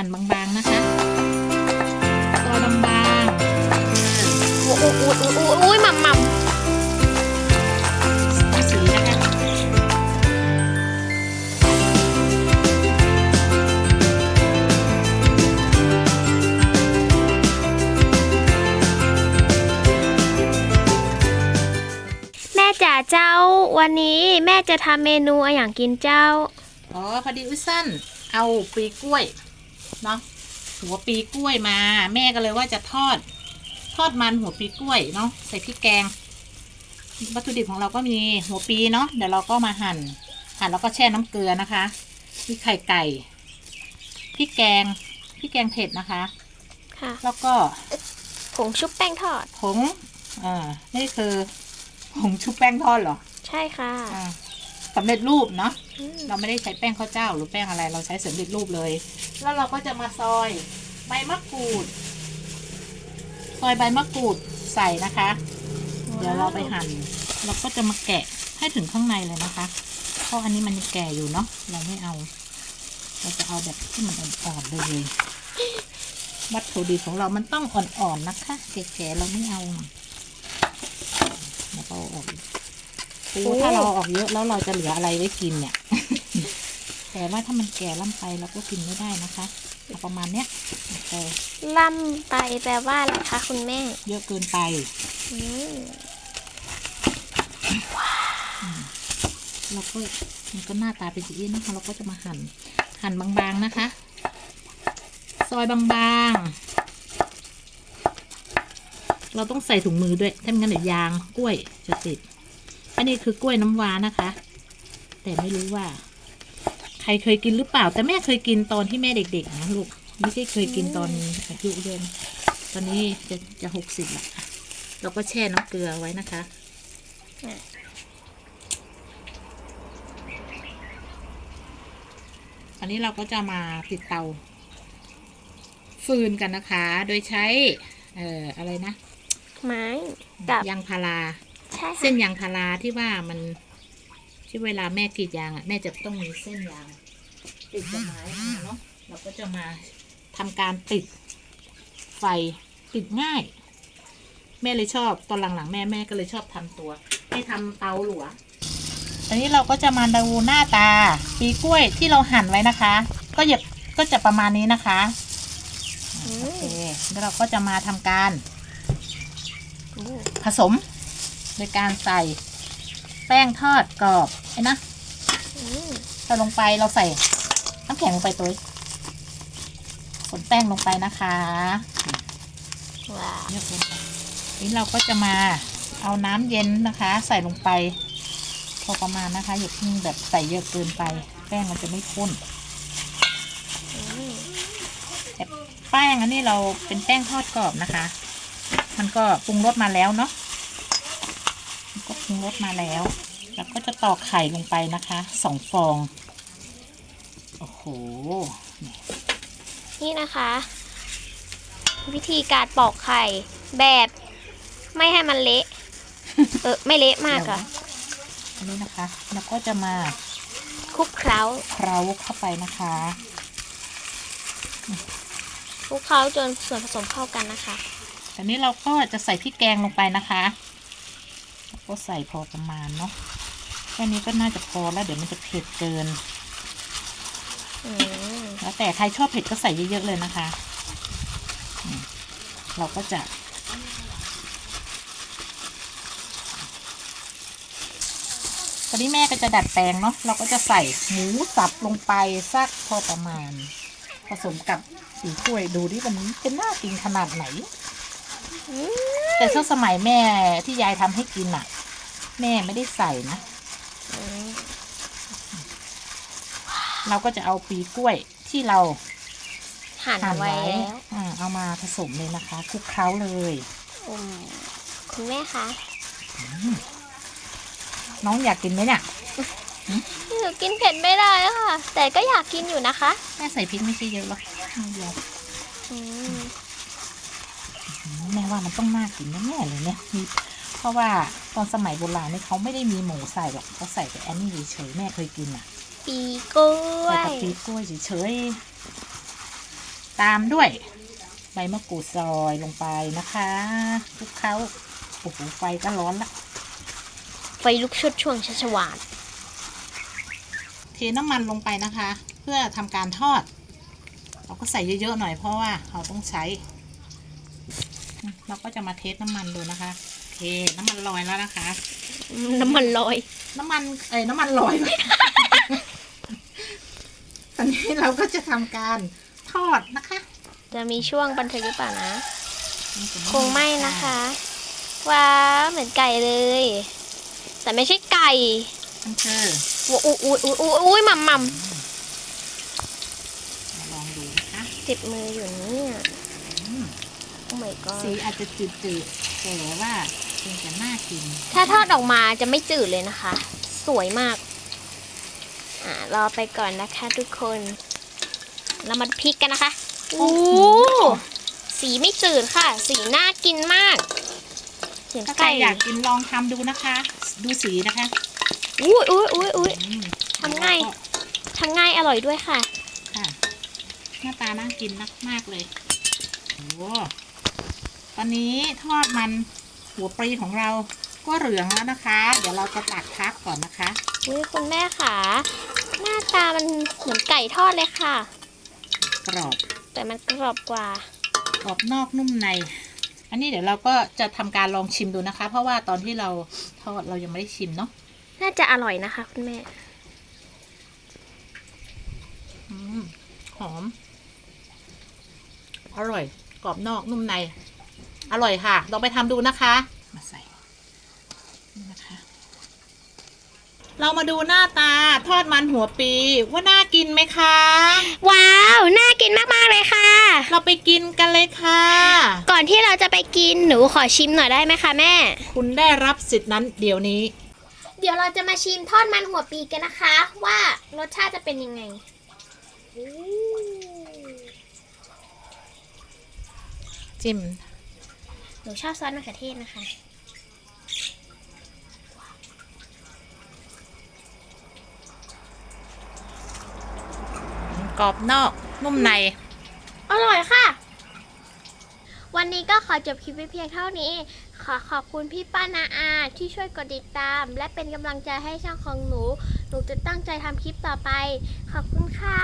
หั่นบางๆนะคะซอยบางโอ้โหโอ้โหโอ้โหโอ้ยหม่ำหม่ๆสีนะคะำแม่จ๋าเจ้าวันนี้แม่จะทำเมนูอะไรอย่างกินเจ้า อ๋อ พอดีอุ้ยสั้น เอาปีกล้วย เนาะหัวปีกล้วยมา แม่ก็เลยว่าจะทอด ทอดมันหัวปีกล้วยเนาะใส่พริกแกง วัตถุดิบของเราก็มีหัวปีเนาะเดี๋ยวเราก็มาหั่นหั่นแล้วก็แช่น้ำเกลือนะคะมีไข่ไก่พริกแกงพริกแกงเผ็ดนะคะ ค่ะ แล้วก็ผงชุบแป้งทอดผงอ่านี่คือผงชุบแป้งทอดเหรอ ใช่ค่ะ อ่า สำเร็จรูปเนาะอืมเราไม่ได้ใช้แป้งข้าวเจ้าหรือแป้งอะไร เราใช้สำเร็จรูปเลย แล้วเราก็จะมาซอยใบมะกรูด ซอยใบมะกรูดใส่นะคะ เดี๋ยวเราไปหั่น เราก็จะมาแกะให้ถึงข้างในเลยนะคะ เพราะอันนี้มันยังแก่อยู่เนาะ เราไม่เอา เราจะเอาแบบที่มันอ่อนๆเลย วัตถุดิบของเรามันต้องอ่อนๆนะคะ แก่ๆเราไม่เอาแล้วก็เอาออก โอ้ถ้าเราเอาออกเยอะแล้วเราจะเหลืออะไรไว้กินเนี่ย แต่ว่าถ้ามันแก่ล่ำไปเราก็กินไม่ได้นะคะเอาประมาณเนี้ยแต่ล่ำไปแปลว่าอะไรคะคุณแม่ เยอะเกินไปอืมเราก็มันก็หน้าตาเป็นอย่างนี้นะคะเราก็จะมาหั่นหั่นบางๆนะคะ ซอยบางๆ เราต้องใส่ถุงมือด้วยถ้าไม่งั้นเดี๋ยวยางกล้วยจะติด อันนี้คือกล้วยน้ำว้านะคะ แต่ไม่รู้ว่า ใครเคยกินหรือเปล่า แต่แม่เคยกินตอนที่แม่เด็กๆนะลูกไม่ใช่เคยกินตอนอายุเยอะตอนนี้จะจะหกสิบละเราก็แช่น้ำเกลือไว้นะคะอันนี้เราก็จะมาติดเตา ฟืนกันนะคะ โดยใช้ เอ่ออะไรนะ ไม้กับยางพารา ใช่เส้นยางพาราที่ว่ามันที่เวลาแม่กรีดยางอะแม่จะต้องมีเส้นยางติดกับไม้มาเนาะเราก็จะมาทำการติดไฟติดง่าย แม่เลยชอบตอนหลังๆ แม่แม่ก็เลยชอบทำตัวให้ทำเตาหลวตอนนี้เราก็จะมาดูหน้าตาปีกล้วยที่เราหั่นไว้นะคะ ก็อย่าก็จะประมาณนี้นะคะอืโอมเคแล้วเราก็จะมาทำการอืมผสม โดยการใส่แป้งทอดกรอบไอ้นะอืมใส่ลงไปเราใส่น้ำแข็งลงไปตัวผสมแป้งลงไปนะคะว้าวเยอะเกินไปนี้เราก็จะมาเอาน้ำเย็นนะคะ ใส่ลงไปพอประมาณนะคะอย่าเพิ่งแบบใส่เยอะเกินไป แป้งมันจะไม่ข้นอืมแต่แป้งอันนี้เราเป็นแป้งทอดกรอบนะคะ มันก็ปรุงรสมาแล้วเนาะมันก็ปรุ งรสมาแล้ว แล้วก็จะตอกไข่ลงไปนะคะสองฟอง โอ้โห นี่นะคะ วิธีการปอกไข่แบบไม่ให้มันเละ เออ ไม่เละมากอะอันนี้นะคะ แล้วก็จะมาคลุกเคล้าเคล้าเข้าไปนะคะคลุกเคล้าจนส่วนผสมเข้ากันนะคะอันนี้เราก็จะใส่พริกแกงลงไปนะคะแล้ว ก็ใส่พอประมาณเนาะแค่นี้ก็น่าจะพอแล้วเดี๋ยวมันจะเผ็ดเกินอืมแล้วแต่ใครชอบเผ็ดก็ใส่เยอะๆเลยนะคะอืมเราก็จะ ตอนนี้แม่ก็จะดัดแปลงเนาะ เราก็จะใส่หมูสับลงไปสักพอประมาณ ผสมกับสีกล้วยดูที่มันเป็นน่ากินขนาดไหนอืมแต่ช่วงสมัยแม่ที่ยายทำให้กินอะ แม่ไม่ได้ใส่นะอืมเราก็จะเอาปีกล้วยที่เราหั่นหั่นไว้ไว้แล้วอ่าเอามาผสมเลยนะคะคลุกเคล้าเลย อืมคุณแม่คะน้องอยากกินไหมเนี่ยหนูกินเผ็ดไม่ได้ค่ะ แต่ก็อยากกินอยู่นะคะแม่ใส่พริกไม่ใช่เยอะหรอกนิดเดียวอืมอืมแม่ว่ามันต้องน่ากินแน่ๆเลยเนี่ยมี เพราะว่าตอนสมัยโบราณนี่เขาไม่ได้มีหมูใส่หรอกเขาใส่แต่อันนี้เฉยๆแม่เคยกินอะ ปีกล้ใส่วยกับปีกล้วยเฉยตามด้วย ใบมะกรูดซอยลงไปนะคะคลุกเคล้าโอ้โหไฟก็ร้อนละไฟลุกชุดช่วงชัชวานเทน้ำมันลงไปนะคะ เพื่อทำการทอด เราก็ใส่เยอะๆหน่อยเพราะว่าเราต้องใช้อืมเราก็จะมาเทสน้ำมันดูนะคะโอ เค น้ำมันลอยแล้วนะคะ น้ำมันลอย น้ำมันเอ้ยน้ำมันลอย ตอนนี้เราก็จะทำการทอดนะคะ จะมีช่วงบันทึกหรือเปล่านะ คงไม่นะคะ ว้าวเหมือนไก่เลย แต่ไม่ใช่ไก่มันคืออุ้ยอุ้ยอุ้ยอุ้ยอุ้ยหม่ำหม่มาลองดูนะคะำเจ็บมืออยู่เนี่ยอืมโอ้ my god สีอาจจะจืดๆ แต่ว่าคงจะน่ากินถ้าทอดออกมาจะไม่จืดเลยนะคะ สวยมาก อ่ารอไปก่อนนะคะทุกคน เรามาพริกกันนะคะโอ้สีไม่จืดค่ะ สีน่ากินมากเหมือนถ้าใครไก่อยากกินลองทำดูนะคะ ดูสีนะคะอุ้ยอุ้ยอุ้ยอุ้ย อืมทำง่ายทำง่ายอร่อยด้วยค่ะ ค่ะ หน้าตาน่ากินนักมากเลยโอ้ ตอนนี้ทอดมันหัวปลีของเราก็เหลืองแล้วนะคะ เดี๋ยวเราจะตักพักก่อนนะคะอุ้ยคุณแม่ค่ะ หน้าตามันเหมือนไก่ทอดเลยค่ะ กรอบแต่มันกรอบกว่ากรอบนอกนุ่มใน อันนี้เดี๋ยวเราก็จะทำการลองชิมดูนะคะ เพราะว่าตอนที่เราทอดเรายังไม่ได้ชิมเนาะน่าจะอร่อยนะคะ คุณแม่อืมหอม อร่อย กรอบนอกนุ่มใน อร่อยค่ะ ลองไปทำดูนะคะ มาใส่นี่นะคะเรามาดูหน้าตาทอดมันหัวปี ว่าน่ากินไหมคะ ว้าว น่ากินมาก ๆ เลยค่ะ เราไปกินกันเลยค่ะ ก่อนที่เราจะไปกินหนูขอชิมหน่อยได้ไหมคะแม่ คุณได้รับสิทธิ์นั้นเดี๋ยวนี้ เดี๋ยวเราจะมาชิมทอดมันหัวปีกันนะคะ ว่ารสชาติจะเป็นยังไง จิ้มห นูชอบซอสมะเขือเทศนะคะกรอบนอกนุ่มใน อร่อยค่ะ วันนี้ก็ขอจบคลิปไว้เพียงเท่านี้ ขอขอบคุณพี่ป้านาอาที่ช่วยกดติดตาม และเป็นกำลังใจให้ช่องของหนู หนูจะตั้งใจทำคลิปต่อไป ขอบคุณค่ะ